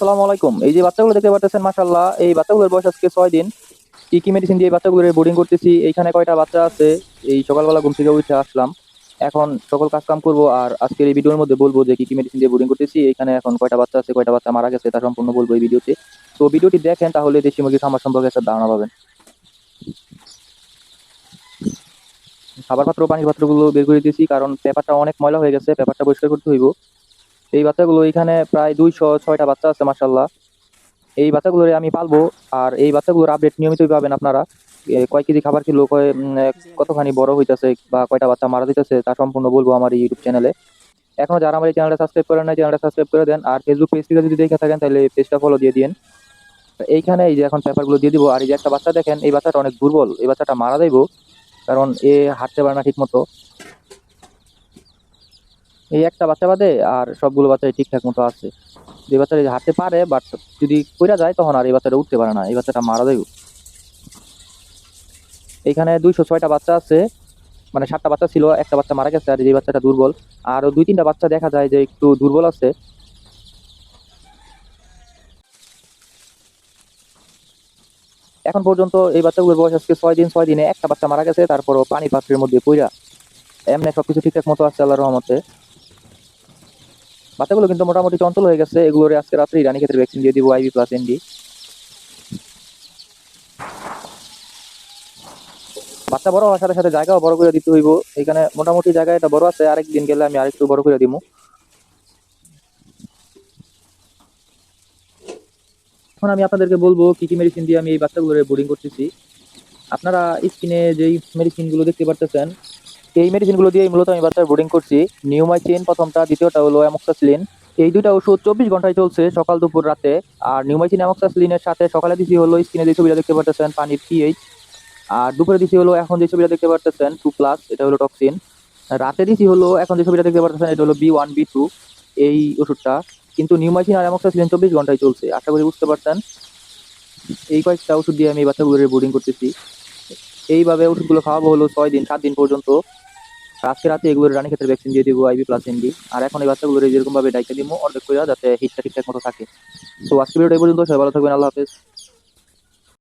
আসসালামু আলাইকুম। এই যে বাচ্চাগুলো দেখতে পাচ্ছেন মাশাল্লাহ এই বাচ্চাগুলোর বয়স আজকে ছয় দিন। কি কি মেডিসিন দিয়ে এই বাচ্চাগুলোর বোর্ডিং করতেছি? এইখানে কয়টা বাচ্চা আছে? এই সকালবেলা ঘুম থেকে উঠে আসলাম। এখন সকল কাজ কাম করব আর আজকের এই ভিডিওর মধ্যে বলব যে কি কি মেডিসিন দিয়ে বোর্ডিং করতেছি। এখানে এখন কয়টা বাচ্চা আছে, কয়টা বাচ্চা মারা গেছে, তা সম্পূর্ণ বলব এই ভিডিওতে। তো ভিডিওটি দেখেন, তাহলে দেশি মুরগির খামার সম্পর্কে একটা ধারণা পাবেন। খাবার পাত্র পানির পাত্রগুলো বের করে দিয়েছি, কারণ পেপারটা অনেক ময়লা হয়ে গেছে, পেপারটা পরিষ্কার করতে হইব। এই বাচ্চাগুলো এখানে প্রায় দুইশো, ছয়টা বাচ্চা আছে মাসাল্লাহ এই বাচ্চাগুলোর আমি পালবো, আর এই বাচ্চাগুলোর আপডেট নিয়মিতই পাবেন আপনারা। কয় কেজি খাবার কয় কতখানি বড় হইতেছে বা কয়টা বাচ্চা মারা দিতেছে তা সম্পূর্ণ বলব আমার ইউটিউব চ্যানেলে এখনও যারা আমার এই চ্যানেলটা সাবস্ক্রাইব করেন না চ্যানেলটা সাবস্ক্রাইব করে দেন, আর ফেসবুক পেজ থেকে যদি দেখে থাকেন, তাহলে পেজটা ফলো দিয়ে দিন এইখানে এই যে এখন পেপারগুলো দিয়ে দিব, আর এই যে একটা বাচ্চা দেখেন, এই বাচ্চাটা অনেক দুর্বল, এই বাচ্চাটা মারা যাইবো, কারণ এ হাঁটতে পারে না ঠিক মতো এই একটা বাচ্চা বাদে আর সবগুলো বাচ্চাই ঠিকঠাক মতো আছে। যে বাচ্চাটা হাঁটতে পারে বাট যদি কইরা যায়, তখন আর এই বাচ্চাটা উঠতে পারে না, এই বাচ্চাটা মারা যাইব। এখানে দুইশো ছয়টা বাচ্চা আছে মানে সাতটা বাচ্চা ছিল, একটা বাচ্চা মারা গেছে, আর যে বাচ্চাটা দুর্বল। আর দুই তিনটা বাচ্চা দেখা যায় যে একটু দুর্বল আছে। এখন পর্যন্ত এই বাচ্চাগুলোর বয়স আজকে ছয় দিন, ছয় দিনে একটা বাচ্চা মারা গেছে, তারপরও পানি পাত্রের মধ্যে পইরা এমনি সবকিছু ঠিকঠাক মতো আছে আল্লাহর রহমতে। বাচ্চাগুলো কিন্তু মোটামুটি চঞ্চল হয়ে গেছে। এগুলোর আজকে রাত্রেই রানী ক্ষেত্রে ভ্যাকসিন দিয়ে দিব আইবি প্লাস এনডি বাচ্চা বড় হওয়ার সাথে সাথে জায়গাও বড় করে দিতে হইব। এখানে মোটামুটি জায়গা এটা বড় আছে আরেকদিন গেলে আমি আরেকটু বড় করে দিব এখন আমি আপনাদেরকে বলব, কি কি মেডিসিন দিয়ে আমি এই বাচ্চাগুলোর বোর্ডিং করতেছি। আপনারা স্কিনে যেই মেডিসিনগুলো দেখতে পারতেছেন এই মেডিসিনগুলো দিয়ে মূলত আমি বাচ্চার বোর্ডিং করছি। নিউমাইসিন প্রথমটা, দ্বিতীয়টা হলো অ্যামোক্সাসিলিন এই দুইটা ওষুধ চব্বিশ ঘন্টায় চলছে সকাল, দুপুর, রাতে। আর নিউমাইসিন অ্যামোক্সাসিলিনের সাথে সকালে দিছি হলো স্কিনে যে ছবিটা দেখতে পারতেছেন, পানির পিএইচ আর দুপুরে দিছি হলো এখন যে ছবিটা দেখতে পারতেছেন টু প্লাস এটা হলো টক্সিন রাতে দিছি হলো এখন যে ছবিটা দেখতে পারতেছেন, এটা হলো বি ওয়ান বি টু এই ওষুধটা। কিন্তু নিউমাইসিন আর অ্যামোক্সাসিলিন চব্বিশ ঘন্টায় চলছে, আশা করি বুঝতে পারছেন। এই কয়েকটা ওষুধ দিয়ে আমি বাচ্চাগুলোর বোর্ডিং করতেছি। এইভাবে ওষুধগুলো খাওয়াবো হলো ছয় দিন, সাত দিন পর্যন্ত। আজকে রাতে এগুলোর রানী ক্ষেত্রে ভ্যাকসিন দিয়ে দিব আইবি প্লাস এনডি আর এখন এই বাচ্চাগুলোর যেরকম ভাবে ডাইকা দিব, অর্ধেক করে যাতে হিটটা ঠিকঠাক মতো থাকে। তো আজকে ভিডিওটা এই পর্যন্ত সবাই ভালো থাকবেন, আল্লাহ হাফেজ।